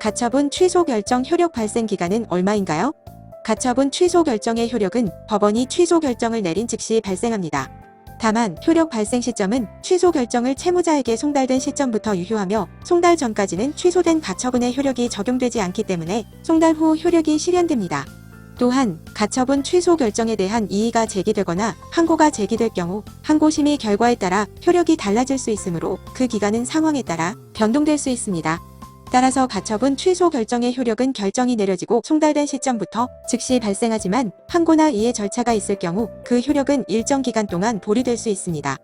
가처분 취소 결정 효력 발생 기간은 얼마인가요? 가처분 취소 결정의 효력은 법원이 취소 결정을 내린 즉시 발생합니다. 다만 효력 발생 시점은 취소 결정을 채무자에게 송달된 시점부터 유효하며 송달 전까지는 취소된 가처분의 효력이 적용되지 않기 때문에 송달 후 효력이 실현됩니다. 또한 가처분 취소 결정에 대한 이의가 제기되거나 항고가 제기될 경우 항고 심의 결과에 따라 효력이 달라질 수 있으므로 그 기간은 상황에 따라 변동될 수 있습니다. 따라서 가처분 취소 결정의 효력은 결정이 내려지고 송달된 시점부터 즉시 발생하지만 항고나 이의 절차가 있을 경우 그 효력은 일정 기간 동안 보류될 수 있습니다.